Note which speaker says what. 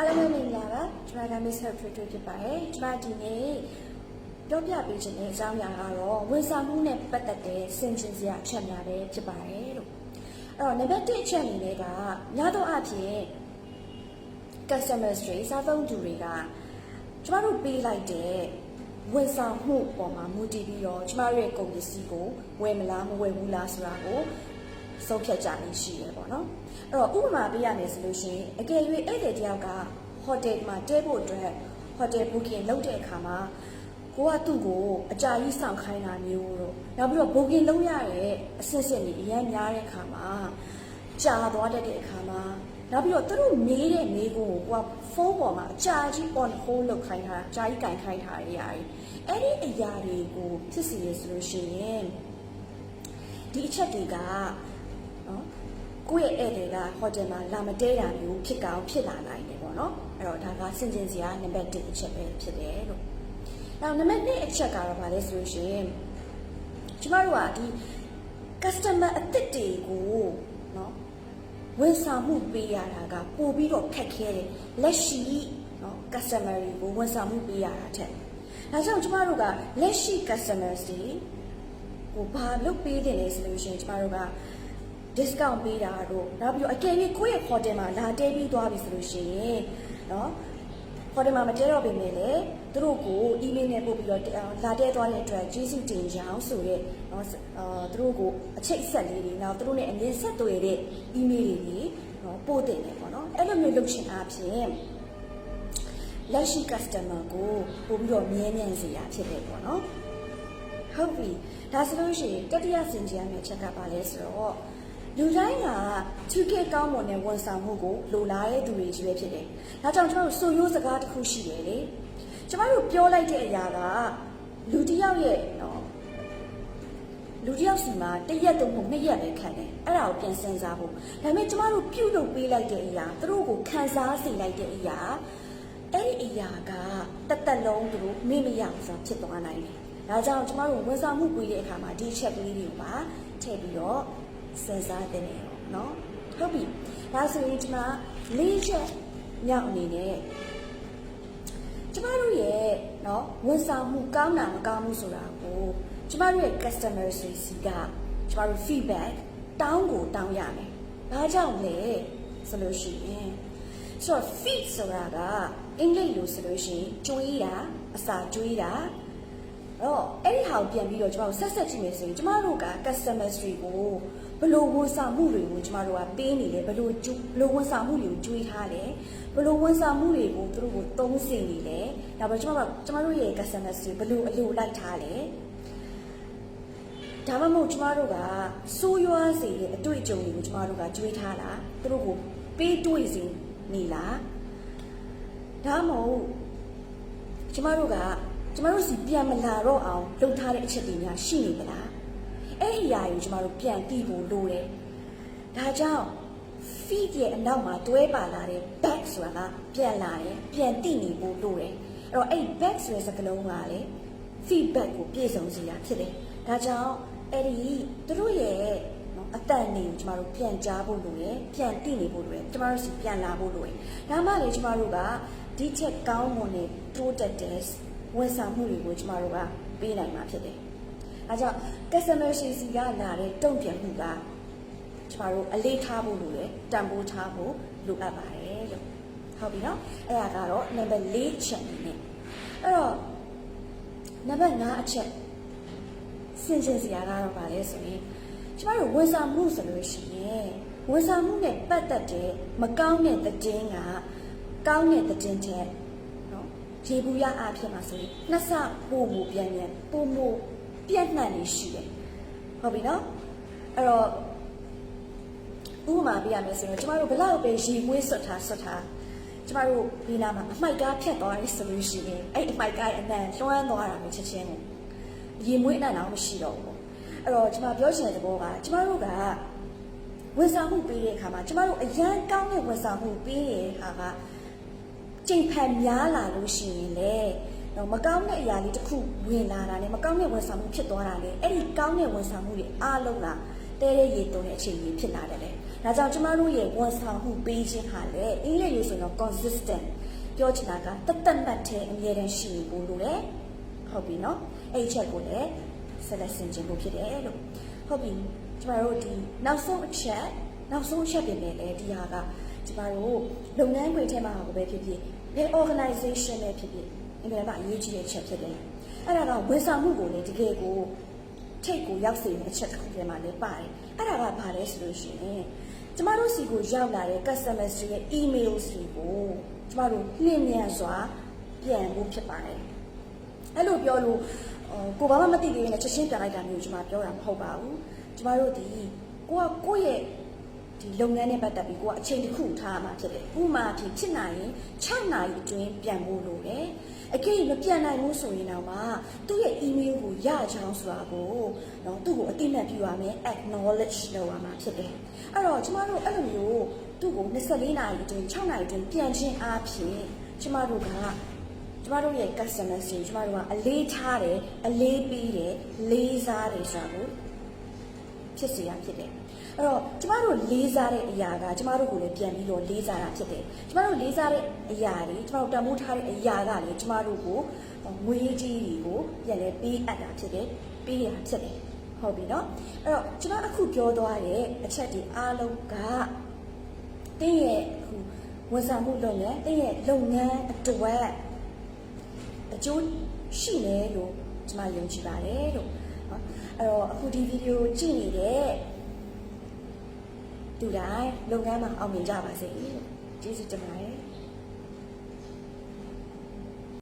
Speaker 1: အားလုံးပဲမင်္ဂလာပါကျွန်မက Miss Help Trade ဖြစ်ပါတယ်ကျွန်မဒီနေ့ပြောပြပေးခြင်းတဲ့အကြောင်းအရာကတော့ဝန်ဆောင်မှုနဲ့ပတ်သက်တဲ့စင်ကျင်စရာအချက်များပဲဖြစ်ပါတယ်လို့အဲ့တော့ number 1အချက်အနေနဲ့ကများသောအားဖြင့် customers တွေစားသုံးသူတွေကကျမတို့ပေးလိုက်တဲ့ဝန်ဆောင်မှုပေါ်မှာမူတည်ပြီးတော့ကျမတို့ရဲ့ကုန်ပစ္စည်းကိုဝယ်မလားမဝယ်ဘူးလားဆိုတာကို ဆုံးဖြတ်ကြနေရှိရပေါ့နော်အဲ့တော့ဥပမာပေးရမယ်ဆိုလို့ရှိရင်အကယ်၍ဧည့်သည်တယောက်ကဟိုတယ်မှာတဲဖို့အတွက်ဟိုတယ် booking လုပ်တဲ့အခါမှာကိုကသူ့ကိုအကြာကြီးစောင့်ခိုင်းတာမျိုးတော့နောက်ပြီးတော့ booking လုပ်ရတဲ့အဆင့်ဆင့်ကြီးအများများတဲ့အခါမှာကြာသွားတတ်တဲ့အခါမှာနောက်ပြီးတော့သူတို့မေးတဲ့မေးခွန်းကိုကိုကဖုန်းပေါ်မှာအကြာကြီး on hold လုပ်ခိုင်းထားတာအကြာကြီးကင်ခိုင်းထားတဲ့အရာတွေအဲ့ဒီအရာတွေကိုဖြစ်စီရဆိုလို့ရှိရင်ဒီအချက်တွေက နော်ကိုယ့်ရဲ့ဧည့်သည်ကဟိုတယ်မှာလာမတဲတာမျိုးဖြစ်ကောင်ဖြစ်လာနိုင်တယ်ပေါ့နော်အဲ့တော့ဒါကစင်စင်စရာနံပါတ်1အချက်ပဲဖြစ်တယ်လို့နောက်နံပါတ်2အချက်ကတော့ဗာလဲဆိုလို့ရှိရင်ကျမတို့ကဒီ customer အသစ်တွေကိုနော်ဝန်ဆောင်မှုပေးရတာကပို့ပြီးတော့ခက်ခဲတယ်လက်ရှိနော် customer တွေကိုဝန်ဆောင်မှုပေးရတာတဲ့ဒါကြောင့်ကျမတို့ကလက်ရှိ customers တွေကိုဘာလုပ်ပေးတယ်လဲဆိုလို့ရှိရင်ကျမတို့က discount ပေးတာတို့နောက်ပြီးတော့အကယ်၍ကိုယ့်ရဲ့ hotel မှာလာတဲပြီးသွားပြီဆိုလို့ရှိရင်เนาะ hotel မှာမတဲတော့ပြင်လေသူတို့ကို email နဲ့ပို့ပြီးတော့လာတဲသွားတဲ့အတွက်ကျေးဇူးတင်ကြအောင်ဆိုရက်เนาะအာသူတို့ကိုအချိတ်ဆက်လေးတွေနောက်သူတို့ ਨੇ အမြင်ဆက်သွယ်တဲ့ email တွေเนาะပို့တင်တယ်ပေါ့နော်အဲ့လိုမျိုးလုပ်ချင်အားဖြင့်လက်ရှိ customer ကိုပို့ပြီးတော့မြဲမြံစေရဖြစ်တယ်ပေါ့နော်ဟုတ်ပြီဒါဆိုလို့ရှိရင်တတိယစင်ကြရမယ့်ချက်ကပါလဲဆိုတော့ လူတိုင်းကသူကကောင်းမွန်တဲ့ဝန်ဆောင်မှုကိုလိုလားတဲ့သူတွေကြီးပဲဖြစ်တယ်။ဒါကြောင့်ကျွန်တော်တို့ဆိုရိုးစကားတစ်ခုရှိတယ်လေ။ကျွန်တော်တို့ပြောလိုက်တဲ့အရာကလူတစ်ယောက်ရဲ့နော်လူတစ်ယောက်စီမှာတစ်ရက်တော့မဟုတ်နှစ်ရက်ပဲခံတယ်။အဲ့ဒါကိုပြန်စဉ်းစားဖို့။ဒါပေမဲ့ကျွန်တော်တို့ပြုတ်လုပ်ပေးလိုက်တဲ့အရာသူတို့ကိုခံစားစေလိုက်တဲ့အရာအဲ့ဒီအရာကတသက်လုံးသူတို့မေ့မရဘူးဆိုတာဖြစ်သွားနိုင်တယ်။ဒါကြောင့်ကျွန်တော်တို့ဝန်ဆောင်မှုပေးတဲ့အခါမှာဒီချက်ကလေးတွေကိုပါထည့်ပြီးတော့ စဉ်းစားတဲ့နေရောနော်ဟုတ်ပြီဒါဆိုရင်ကျွန်မလေးချက်မြောက်အနေနဲ့ကျမတို့ရဲ့เนาะဝန်ဆောင်မှုကောင်းတာမကောင်းဘူးဆိုတာကိုကျမတို့ရဲ့ customer တွေစီကကျမတို့ feedback တောင်းကိုတောင်းရမယ်။ဘာကြောင့်လဲဆိုလို့ရှိရင်ဆိုတော့ feed ဆိုတာကအင်္ဂလိပ်လိုဆိုလို့ရှိရင်ကျွေးတာအစာကျွေးတာအဲ့တော့အဲ့ဒီဟာကိုပြန်ပြီးတော့ကျမတို့ဆက်ဆက်ကြည့်မယ်ဆိုရင်ကျမတို့က customer တွေကို ဘယ်လိုဝန်ဆောင်မှုတွေကိုကျမတို့ကပေးနေလဲဘယ်လိုကျူးဘယ်လိုဝန်ဆောင်မှုတွေကိုကျွေးထားလဲဘယ်လိုဝန်ဆောင်မှုတွေကိုသူတို့ကိုသုံးစင်နေလဲနောက်ပြီးကျမတို့ကျမတို့ရဲ့ customer တွေဘယ်လိုအလိုလိုက်ထားလဲဒါမှမဟုတ်ကျမတို့ကစိုးရွားစေတဲ့အတွေ့အကြုံတွေကိုကျမတို့ကကျွေးထားလားသူတို့ကိုပေးတွေ့စေနေလားဒါမှမဟုတ်ကျမတို့ကကျမတို့စီပြန်မလာတော့အောင်လုပ်ထားတဲ့အချက်တွေများရှိနေမလား အဲ့ဒီအရာကိုကျမတို့ပြန်ပြီးဖို့လိုတယ်ဒါကြောင့် feed ရဲ့အနောက်မှာတွဲပါလာတဲ့ back ဆိုတာကပြန်လာတယ်ပြန်တည်နေဖို့လိုတယ်အဲ့တော့အဲ့ back ဆိုတဲ့စကားလုံးကလေ feedback ကိုပြည့်စုံစေတာဖြစ်တယ်ဒါကြောင့်အဲ့ဒီသူတို့ရဲ့နော်အတန်နေကိုကျမတို့ပြန်ကြားဖို့လိုရယ်ပြန်တည်နေဖို့လိုရယ်ကျမတို့စီပြန်လာဖို့လိုရယ်ဒါမှလည်းကျမတို့ကဒီချက်ကောင်းမွန်တဲ့တိုးတက်တဲ့ဝန်ဆောင်မှုတွေကိုကျမတို့ကပေးနိုင်မှာဖြစ်တယ် အဲကြောင့် customer ရှိစီကလာတဲ့တုံ့ပြန်မှုကကျမတို့အလေးထားဖို့လိုတယ်တန်ဖိုးထားဖို့လိုအပ်ပါတယ်လို့ဟုတ်ပြီနော်အဲ့ဒါကတော့ number ၄ချက်နေနဲ့အဲ့တော့နံပါတ်5အချက်စင်စင်စရာကတော့ဗာလဲဆိုရင်ကျမတို့ဝန်ဆောင်မှုဆိုလို့ရှိရင်ဝန်ဆောင်မှုနဲ့ပတ်သက်တဲ့မကောင်းတဲ့သတင်းကကောင်းတဲ့သတင်းချက်နော်ခြေပူရအားဖြစ်မှာဆိုရင်နှစ်ဆပို့ဖို့ပြန်ပြန်ပို့မို့ ပြတ်နှံ့နေရှိတယ်ဟုတ်ပြီနော်အဲ့တော့ဥပမာပြရမယ်ဆိုတော့ကျမတို့ဘလောက်ပဲရေမွေးဆွတ်ထားဆွတ်ထားကျမတို့ဒီနာမှာအမိုက်ကားဖြတ်သွားတယ်ဆိုလို့ရှိရင်အဲ့အမိုက်ကားရဲ့အနံလွှမ်းသွားတာမျိုးချက်ချင်းကိုရေမွေးအနံတော့မရှိတော့ဘူးပေါ့အဲ့တော့ကျမပြောချင်တဲ့သဘောကကျမတို့ကဝန်ဆောင်မှုပေးတဲ့အခါမှာကျမတို့အရန်ကောင်းတဲ့ဝန်ဆောင်မှုပေးတဲ့ဟာကချိန်ဖန်များလာလို့ရှိရင်လေတော့ မကောင်းတဲ့အရာလေးတစ်ခုဝင်လာတာနဲ့မကောင်းတဲ့ဝန်ဆောင်မှုဖြစ်သွားတာလေအဲ့ဒီကောင်းတဲ့ဝန်ဆောင်မှုတွေအားလုံးကတဲတဲ့ရေတုံးတဲ့အခြေအနေဖြစ်လာတယ်လေဒါကြောင့်ကျမတို့ရဲ့ဝန်ဆောင်မှုပေးခြင်းဟာလည်းအင်္ဂလိပ်လိုဆိုရင်တော့ consistent ပြောချင်တာကတသက်မှတ်တဲ့အမြဲတမ်းရှိနေဖို့လိုတယ်ဟုတ်ပြီနော်အဲ့ဒီချက်ကိုလည်းဆက်လက်ဆင်ခြင်ဖို့ဖြစ်တယ်လို့ဟုတ်ပြီကျမတို့ဒီနောက်ဆုံးအချက်နောက်ဆုံးအချက်ပြင်လည်းလေဒီဟာကကျမတို့လုပ်ငန်းခွင်ထဲမှာကိုပဲဖြစ်ဖြစ်ဘယ် organization ပဲဖြစ်ဖြစ် အင်္ဂလိပ်မှာအရေးကြီးတဲ့ချက်ဖြစ်တယ်အဲ့ဒါကဝန်ဆောင်မှုကိုလည်းတကယ်ကိုထိတ်ကိုရောက်စေတဲ့အချက်တစ်ခုထဲမှာလည်းပါတယ်အဲ့ဒါကဘာလဲဆိုလို့ရှိရင်ကျမတို့စီကိုရောက်လာတဲ့ customers တွေရဲ့ emails တွေကိုကျမတို့နှင်းမြန်စွာပြန်ဖို့ဖြစ်ပါတယ်အဲ့လိုပြောလို့အော်ကိုဘာမှမသိသေးဘူးနဲ့ချက်ချင်းပြန်လိုက်တာမျိုးကျမပြောတာမဟုတ်ပါဘူးကျမတို့ဒီကိုကကိုယ့်ရဲ့ ဒီလုပ်ငန်းနဲ့ပတ်သက်ပြီးကိုကအချိန်တစ်ခုထားမှာဖြစ်တယ်ဥပမာဖြစ်ဖြစ်နိုင်ရင်6နာရီအတွင်းပြန်ဖို့လိုတယ်အကယ်၍မပြန်နိုင်ဘူးဆိုရင်တော့မှသူ့ရဲ့ email ကိုရချောင်းဆိုတာကိုတော့သူ့ကိုအတိအမှတ်ပြုရမယ် acknowledge လုပ်ရမှာဖြစ်တယ်အဲ့တော့ကျမတို့အဲ့လိုမျိုးသူ့ကို24နာရီအတွင်း6နာရီအတွင်းပြန်ခြင်းအားဖြင့်ကျမတို့ကကျမတို့ရဲ့ customer တွေကျမတို့ကအလေးထားတယ်အလေးပေးတယ်လေးစားတယ်ဆိုတာကို ဖြစ်စေရဖြစ်တယ်အဲ့တော့ကျမတို့လေးစားတဲ့အရာကကျမတို့ကိုလည်းပြန်ပြီးတော့လေးစားတာဖြစ်တယ်ကျမတို့လေးစားတဲ့အရာတွေကျမတို့တန်ဖိုးထားတဲ့အရာကလည်းကျမတို့ကိုငွေကြီးတွေကိုပြန်လဲပေးအပ်တာဖြစ်တယ်ပေးရတာဖြစ်တယ်ဟုတ်ပြီနော်အဲ့တော့ကျမအခုပြောသွားတဲ့အချက်ဒီအားလုံးကတင်းရဲ့အခုဝန်ဆောင်မှုလုပ်ငန်းတင်းရဲ့လုပ်ငန်းအတွက်အကျိုးရှိတယ်လို့ကျမယုံကြည်ပါတယ်လို့ နော်အဲ့တော့အခုဒီဗီဒီယိုကြည့်နေတဲ့သူတိုင်းလုပ်ငန်းမှာအောင်မြင်ကြပါစေလို့ကျေးဇူးတင်ပါတယ်